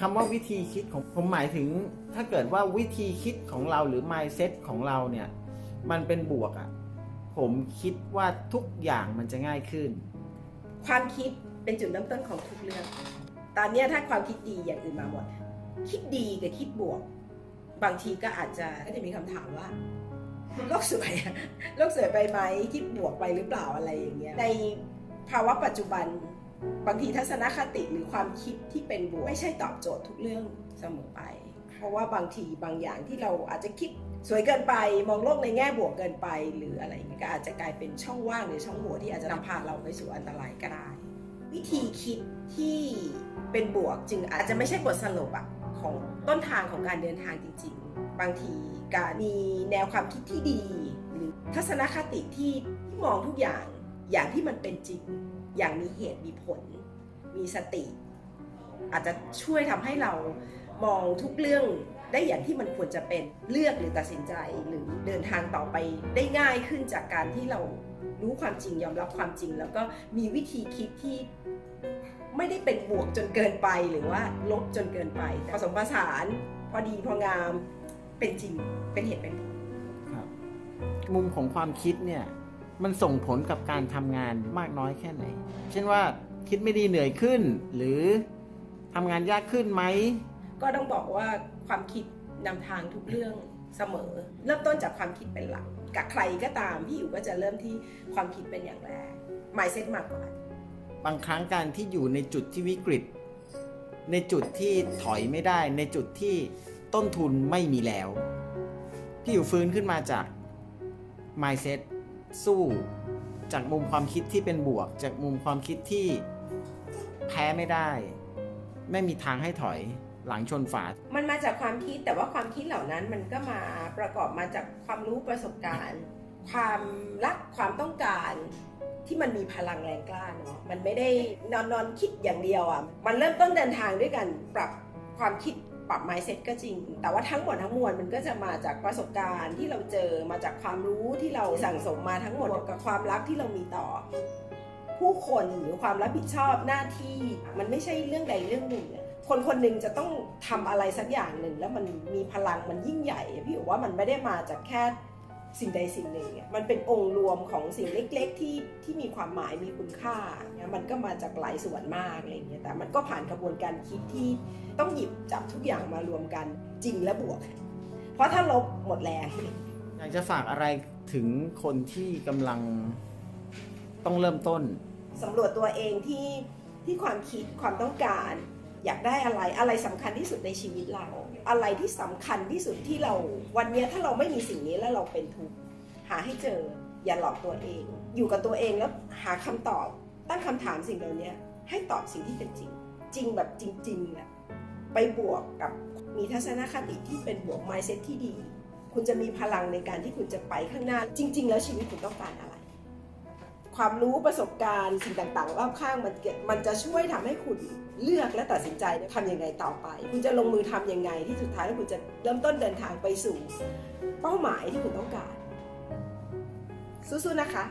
คำว่าวิธีคิดของผมหมายถึง ถ้าเกิดว่าวิธีคิดของเราหรือ mindset ของเราเนี่ยมันเป็นบวกอะ่ะผมคิดว่าทุกอย่างมันจะง่ายขึ้น ความคิดเป็นจุดเริ่มต้นของทุกเรื่อง ตอนนี้ถ้าความคิดดีอย่างอื่นมาหมด คิดดีกับคิดบวก บางทีก็อาจจะก็จะมีคำถามว่าโลกสวยโลกสวยไปไหมคิดบวกไปหรือเปล่าอะไรอย่างเงี้ยในภาวะปัจจุบัน บางทีทัศนคติหรือความคิดที่เป็นบวกไม่ใช่ตอบโจทย์ทุกเรื่องเสมอไป เพราะว่าบางทีบางอย่างที่เราอาจจะคิดสวยเกินไปมองโลกในแง่บวกเกินไป หรืออะไรอย่างนี้ก็อาจจะกลายเป็นช่องว่างหรือช่องโหว่ที่อาจจะนำพาเราไปสู่อันตรายก็ได้ วิธีคิดที่เป็นบวกจึงอาจจะไม่ใช่บทสรุปอะของต้นทางของการเดินทางจริง ๆ บางทีการมีแนวความคิดที่ดี หรือทัศนคติที่ที่มองทุกอย่างอย่างที่มันเป็นจริง อย่างมีเหตุมีผล มีสติ อาจจะช่วยทำให้เรามองทุกเรื่องได้อย่างที่มันควรจะเป็นเลือกหรือตัดสินใจหรือเดินทางต่อไปได้ง่ายขึ้นจากการที่เรารู้ความจริงยอมรับความจริง แล้วก็มีวิธีคิดที่ไม่ได้เป็นบวกจนเกินไปหรือว่าลบจนเกินไปผสมผสานพอดีพองามเป็นจริงเป็นเหตุเป็นผลครับมุมของความคิดเนี่ย มันส่งผลกับการทำงานมากน้อยแค่ไหน เช่นว่าคิดไม่ดีเหนื่อยขึ้น หรือทำงานยากขึ้นไหม ก็ต้องบอกว่าความคิดนำทางทุกเรื่องเสมอ เริ่มต้นจากความคิดเป็นหลัก กับใครก็ตามพี่อยู่ก็จะเริ่มที่ความคิดเป็นอย่างแรก mindset มากกว่าบางครั้งการที่อยู่ในจุดที่วิกฤต ในจุดที่ถอยไม่ได้ ในจุดที่ต้นทุนไม่มีแล้ว พี่อยู่ฟื้นขึ้นมาจาก mindset สู้จากมุมความคิดที่เป็นบวก จากมุมความคิดที่แพ้ไม่ได้ ไม่มีทางให้ถอยหลังชนฝา มันมาจากความคิดแต่ว่าความคิดเหล่านั้นมันก็มาประกอบมาจากความรู้ประสบการณ์ ความรักความต้องการที่มันมีพลังแรงกล้าเนาะมันไม่ได้นอนนอนคิดอย่างเดียวอะมันเริ่มต้นเดินทางด้วยกันปรับความคิด ปรับ mindset ก็จริง แต่ว่าทั้งหมดทั้งมวลมันก็จะมาจากประสบการณ์ที่เราเจอมาจากความรู้ที่เราสั่งสมมาทั้งหมดกับความรักที่เรามีต่อ ผู้คนหรือความรับผิดชอบหน้าที่มันไม่ใช่เรื่องใดเรื่องหนึ่งคนคนหนึ่งจะต้องทำอะไรสักอย่างหนึ่งแล้วมันมีพลังมันยิ่งใหญ่พี่ว่ามันไม่ได้มาจากแค่ สิ่งใดสิ่งหนึ่งอะมันเป็นองค์รวมของสิ่งเล็กๆ ที่ที่มีความหมายมีคุณค่าเนี่ยมันก็มาจากหลายส่วนมากอะไรอย่างเงี้ยแต่มันก็ผ่านกระบวนการคิดที่ต้องหยิบจับทุกอย่างมารวมกันจริงและบวก เพราะถ้าลบหมดแรงอยากจะฝากอะไรถึงคนที่กำลังต้องเริ่มต้นสำรวจตัวเองที่ที่ความคิดความต้องการ อยากได้อะไรอะไรสำคัญที่สุดในชีวิตเรา อะไรที่สำคัญที่สุดที่เราวันนี้ถ้าเราไม่มีสิ่งนี้แล้วเราเป็นทุกข์หาให้เจออย่าหลอกตัวเอง อยู่กับตัวเองแล้วหาคำตอบ ตั้งคำถามสิ่งเหล่านี้ให้ตอบสิ่งที่เป็นจริง จริงแบบจริงๆแหละไปบวกกับมีทัศนคติที่เป็นบวก mindset ที่ดี คุณจะมีพลังในการที่คุณจะไปข้างหน้า จริง ๆ แล้วชีวิตคุณต้องการอะไร ความรู้ประสบการณ์สิ่งต่างๆรอบข้างมันเก็บมันจะช่วยทำให้คุณเลือกและตัดสินใจทำยังไงต่อไป คุณจะลงมือทำยังไงที่สุดท้ายแล้วคุณจะเริ่มต้นเดินทางไปสู่ เป้าหมายที่คุณต้องการสู้ๆนะคะ